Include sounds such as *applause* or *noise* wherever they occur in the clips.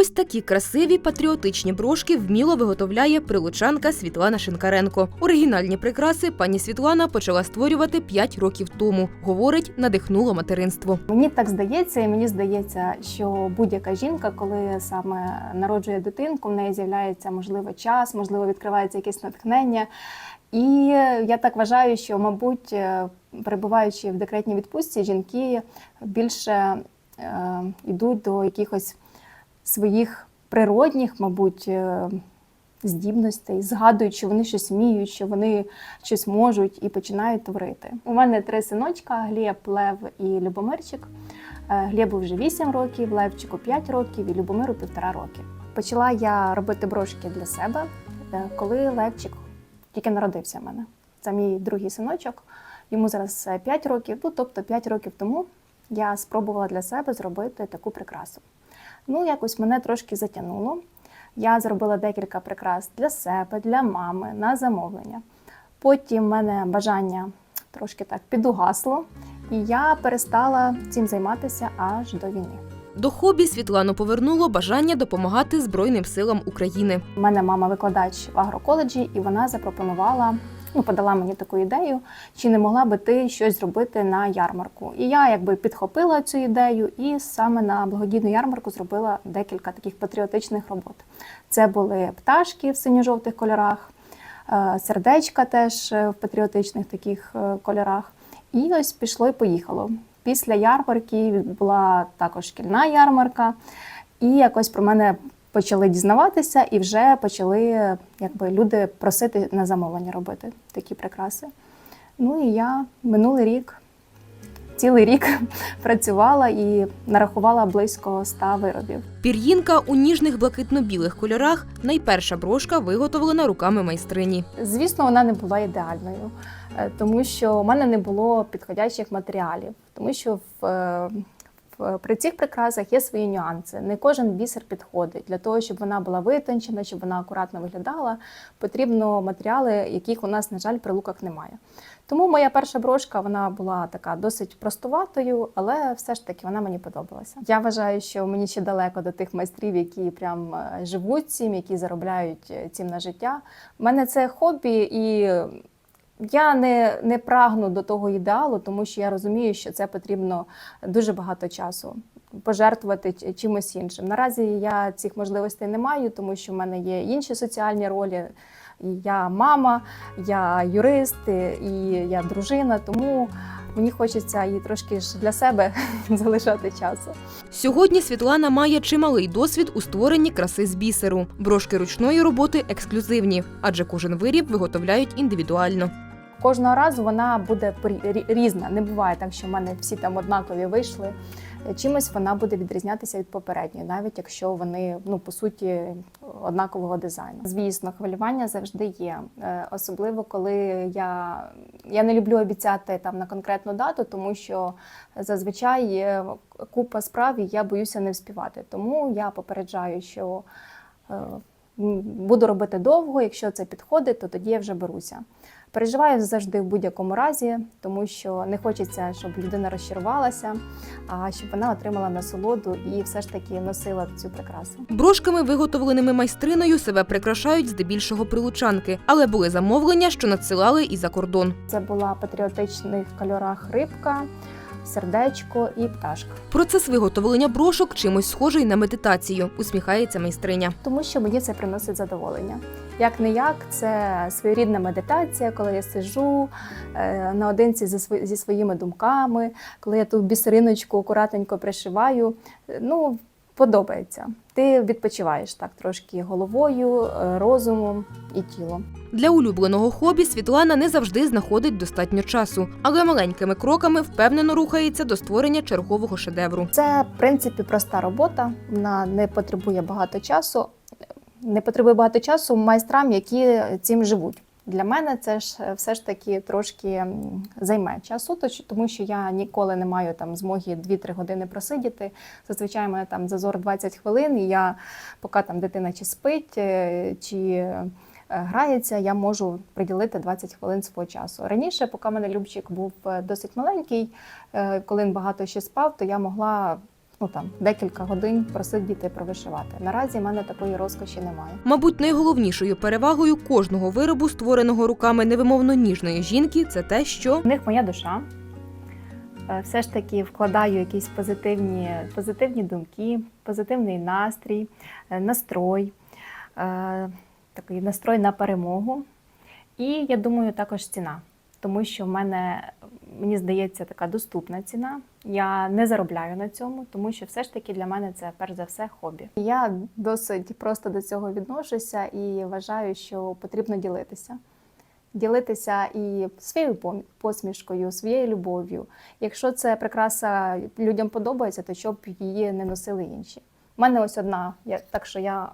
Ось такі красиві патріотичні брошки вміло виготовляє прилучанка Світлана Шинкаренко. Оригінальні прикраси пані Світлана почала створювати 5 років тому. Говорить, надихнуло материнство. Мені так здається, і мені здається, що будь-яка жінка, коли саме народжує дитинку, в неї з'являється можливо час, можливо, відкривається якесь натхнення. І я так вважаю, що, мабуть, е, перебуваючи в декретній відпустці, жінки більше е, йдуть до якихось своїх природних, мабуть, е, здібностей, згадують, що вони щось вміють, що вони щось можуть і починають творити. У мене три синочка: Глеб, Лев і Любомирчик. Е, Глебу вже 8 років, Левчику 5 років і Любомиру півтора роки. Почала я робити брошки для себе, е, коли Левчик тільки народився в мене. Це мій другий синочок. Йому зараз 5 років. Ну, тобто 5 років тому я спробувала для себе зробити таку прикрасу. Ну, якось мене трошки затягнуло. Я зробила декілька прикрас для себе, для мами на замовлення. Потім в мене бажання трошки так підугасло, і я перестала цим займатися аж до війни. До хобі Світлану повернуло бажання допомагати Збройним силам України. У мене мама викладач в агроколеджі, і вона запропонувала, ну, подала мені таку ідею, чи не могла би ти щось зробити на ярмарку. І я якби підхопила цю ідею, і саме на благодійну ярмарку зробила декілька таких патріотичних робот. Це були пташки в синьо-жовтих кольорах, е, сердечка теж е, в патріотичних таких е, кольорах. І ось пішло і поїхало. Після ярмарки була також шкільна ярмарка, і якось про мене почали дізнаватися, і вже почали якби, люди просити на замовлення робити такі прикраси. Ну і я минулий рік, цілий рік *laughs* працювала і нарахувала близько 100 виробів. Пір'їнка у ніжних блакитно-білих кольорах найперша брошка виготовлена руками майстрині. Звісно, вона не була ідеальною, е, тому що у мене не було підходячих матеріалів, тому що е, в при цих прикрасах є свої нюанси. Не кожен бісер підходить для того, щоб вона була витончена, щоб вона акуратно виглядала. Потрібно матеріали, яких у нас, на жаль, при луках немає. Тому моя перша брошка вона була така досить простуватою, але все ж таки вона мені подобалася. Я вважаю, що мені ще далеко до тих майстрів, які прям е, живуть цим, які заробляють е, цим на життя. У мене це хобі, і я не, не прагну до того ідеалу, тому що я розумію, що це потрібно дуже багато часу. Пожертвувати чимось іншим. Наразі я цих можливостей не маю, тому що в мене є інші соціальні ролі. Я мама, я юрист, і я дружина, тому мені хочеться і трошки ж для себе *laughs* залишати часу. Сьогодні Світлана має чималий досвід у створенні краси з бісеру. Брошки ручної роботи ексклюзивні, адже кожен виріб виготовляють індивідуально. Кожного разу вона буде різна. Не буває так, що в мене всі там однакові вийшли. Чимось вона буде відрізнятися від попередньої, навіть якщо вони ну по суті однакового дизайну. Звісно, хвилювання завжди є. Е, Особливо коли я, я не люблю обіцяти там на конкретну дату, тому що зазвичай є купа справ, і я боюся не вспівати. Тому я попереджаю, що е, буду робити довго. Якщо це підходить, то тоді я вже беруся. Переживаю завжди в будь-якому разі, тому що не хочеться, щоб людина розчарувалася, а щоб вона отримала насолоду і все ж таки носила цю прикрасу. Брошками, виготовленими майстриною, себе прикрашають здебільшого прилучанки, але були замовлення, що надсилали і за кордон. Це була патріотичних кольорах рибка, сердечко і пташка. Процес виготовлення брошок чимось схожий на медитацію, усміхається майстриня. Тому що мені це приносить задоволення. Як не як, це своєрідна медитація, коли я сижу е, наодинці зі, сво- зі своїми думками, коли я ту бісериночку акуратненько пришиваю. Е, Ну, подобається. Ти відпочиваєш так трошки головою, е, розумом і тілом. Для улюбленого хобі Світлана не завжди знаходить достатньо часу, але маленькими кроками впевнено рухається до створення чергового шедевру. Це, в принципі, проста робота. Вона не потребує багато часу. Не потребує багато часу майстрам, які цим живуть. Для мене це ж е, все ж таки трошки займе часу, тому що я ніколи не маю там змоги 2-3 години просидіти. Зазвичай мене там зазор 20 хвилин, і я, поки там дитина чи спить, е, чи е, грається, я можу приділити 20 хвилин свого часу. Раніше, поки мене Любчик був досить маленький, коли він багато ще спав, то я могла ну там декілька годин просидіти провишивати. Наразі в мене такої розкоші немає. Мабуть, найголовнішою перевагою кожного виробу, створеного руками невимовно ніжної жінки, це те, що В них моя душа. Е, Все ж таки вкладаю якісь позитивні, позитивні думки, позитивний настрій, е, настрой, е, такий настрой на перемогу. І я думаю, також ціна, тому що в мене, мені здається, така доступна ціна. Я не заробляю на цьому, тому що все ж таки для мене це перш за все хобі. Я досить просто до цього відношуся і вважаю, що потрібно ділитися ділитися і своєю посмішкою, своєю любов'ю. Якщо це прикраса людям подобається, то щоб її не носили інші. У мене ось одна, я, так що я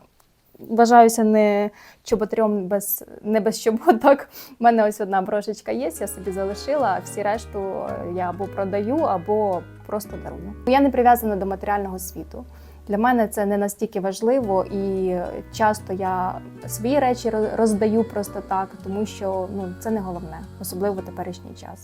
вважаюся не чоботрьом без не без чоботок. У мене ось одна брошечка є, я собі залишила, а всі решту е, я або продаю, або просто дарую. Я не прив'язана до матеріального світу. Для мене це не настільки важливо, і часто я свої речі роз- роздаю просто так, тому що ну це не головне, особливо теперішній час.